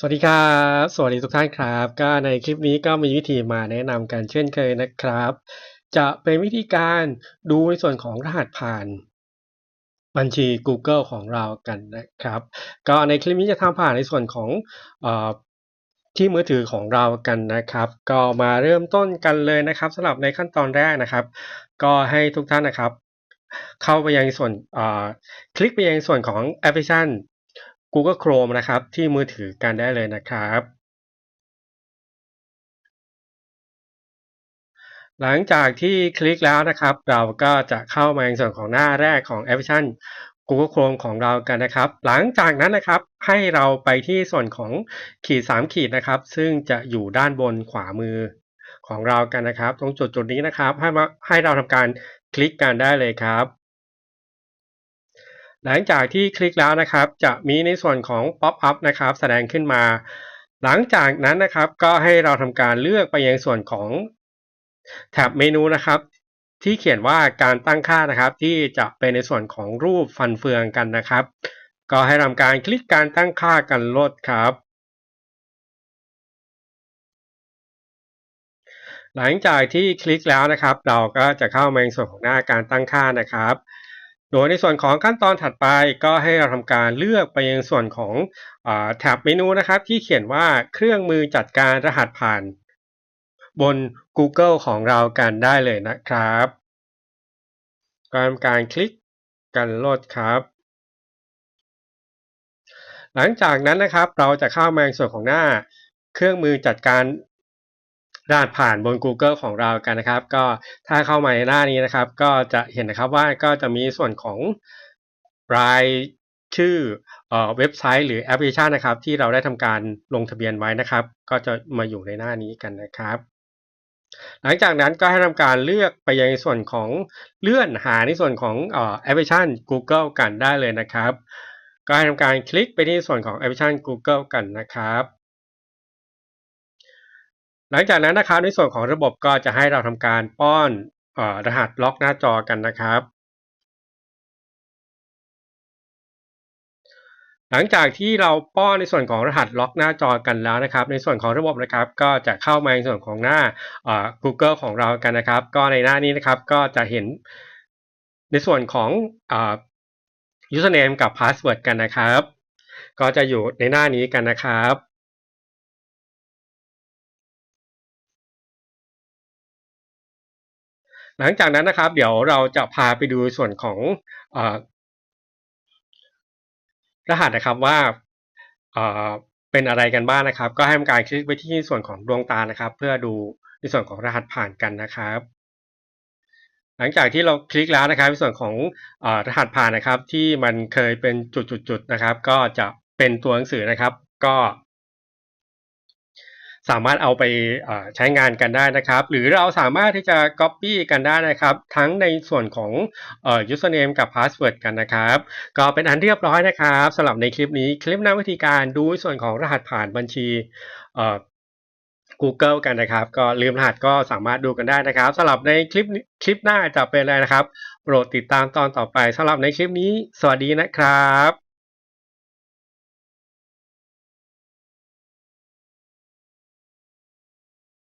สวัสดีครับ สวัสดีทุกท่านครับ ก็ในคลิปนี้ก็มีวิธีมาแนะนำกันเช่นเคยนะครับ จะเป็นวิธีการดูในส่วนของรหัสผ่าน บัญชี Google ของเรากันนะครับ ก็ในคลิปนี้จะทำผ่านในส่วนของอที่มือถือของเรากันนะครับ ก็มาเริ่มต้นกันเลยนะครับสำหรับในขั้นตอนแรกนะครับ ก็ให้ทุกท่านนะครับ เข้าไปยังส่วนคลิกไปยังส่วนของแอปพลิเคชัน Google Chrome นะครับที่มือถือกันได้เลยนะครับ หลังจากที่คลิกแล้วนะครับ เราก็จะเข้ามาในส่วนของหน้าแรกของแอปพลิเคชัน Google Chrome ของเรากันนะครับ หลังจากนั้นนะครับให้เราไปที่ส่วนของขีด 3 ขีดนะครับ ซึ่งจะอยู่ด้านบนขวามือของเรากันนะครับ ตรงจุดจุดนี้นะครับ ให้มาให้เราทำการคลิกกันได้เลยครับ หลังจากที่คลิกแล้วนะครับ จะมีในส่วนของ Pop up นะครับ แสดงขึ้นมา หลังจากนั้นนะครับก็ให้เราทำการเลือกไปยังส่วนของแท็บเมนูนะครับที่เขียนว่าการตั้งค่านะครับ ที่จะเป็นในส่วนของรูปฟันเฟืองกันนะครับ ก็ให้ทำการคลิกการตั้งค่ากันลดครับ หลังจากที่คลิกแล้วนะครับ เราก็จะเข้ามาในส่วนของหน้าการตั้งค่านะครับ โดยในส่วนของขั้นตอนถัดไปก็ให้เราทำการเลือกไปยังส่วนของแท็บเมนูนะครับ ที่เขียนว่าเครื่องมือจัดการรหัสผ่าน บน Google ของเรากันได้เลยนะครับก็ทำการคลิกกันโลดครับ หลังจากนั้นนะครับเราจะเข้ามาในส่วนของหน้า เครื่องมือจัดการ รหัสผ่านบน Google ของเรากันนะครับ ก็ถ้าเข้ามาในหน้านี้นะครับ ก็จะเห็นนะครับว่าก็จะมีส่วนของรายชื่อเว็บไซต์หรือแอปพลิเคชันนะครับ ที่เราได้ทำการลงทะเบียนไว้นะครับ ก็จะมาอยู่ในหน้านี้กันนะครับ หลังจากนั้นก็ให้ทำการเลือกไปยังส่วนของเลื่อนหาในส่วนของแอปพลิเคชัน Google กันได้เลยนะครับ ก็ให้ทำการคลิกไปที่ส่วนของแอปพลิเคชัน Google กันนะครับ หลังจากนั้นนะครับในส่วนของระบบก็จะให้เราทำการป้อนอรหัสล็อกหน้าจอกันนะครับ หลังจากที่เราป้อนในส่วนของรหัสล็อกหน้าจอกันแล้วนะครับ ในส่วนของระบบนะครับ ก็จะเข้ามาในส่วนของหน้า Google ของเรากันนะครับ ก็ในหน้านี้นะครับก็จะเห็นในส่วนของ username กับ password กันนะครับ ก็จะอยู่ในหน้านี้กันนะครับ หลังจากนั้นนะครับ เดี๋ยวเราจะพาไปดูส่วนของอรหัสนะครับว่าเป็นอะไรกันบ้างนะครับ ก็ให้ทำการคลิกไปที่ส่วนของดวงตานะครับ เพื่อดูในส่วนของรหัสผ่านกันนะครับ หลังจากที่เราคลิกแล้วนะครับในส่วนของอรหัสผ่านนะครับ ที่มันเคยเป็นจุดๆๆนะครับ ก็จะเป็นตัวหนังสือนะครับ ก็ สามารถเอาไปใช้งานกันได้นะครับ หรือเราสามารถที่จะ Copy กันได้นะครับ ทั้งในส่วนของ username กับ password กันนะครับ ก็เป็นอันเรียบร้อยนะครับสำหรับในคลิปนี้คลิปนำวิธีการดูส่วนของรหัสผ่านบัญชี Google กันนะครับ ก็ลืมรหัสก็สามารถดูกันได้นะครับสำหรับในคลิปคลิปหน้าจะเป็นอะไรนะครับ โปรดติดตามตอนต่อไปสำหรับในคลิปนี้ สวัสดีนะครับ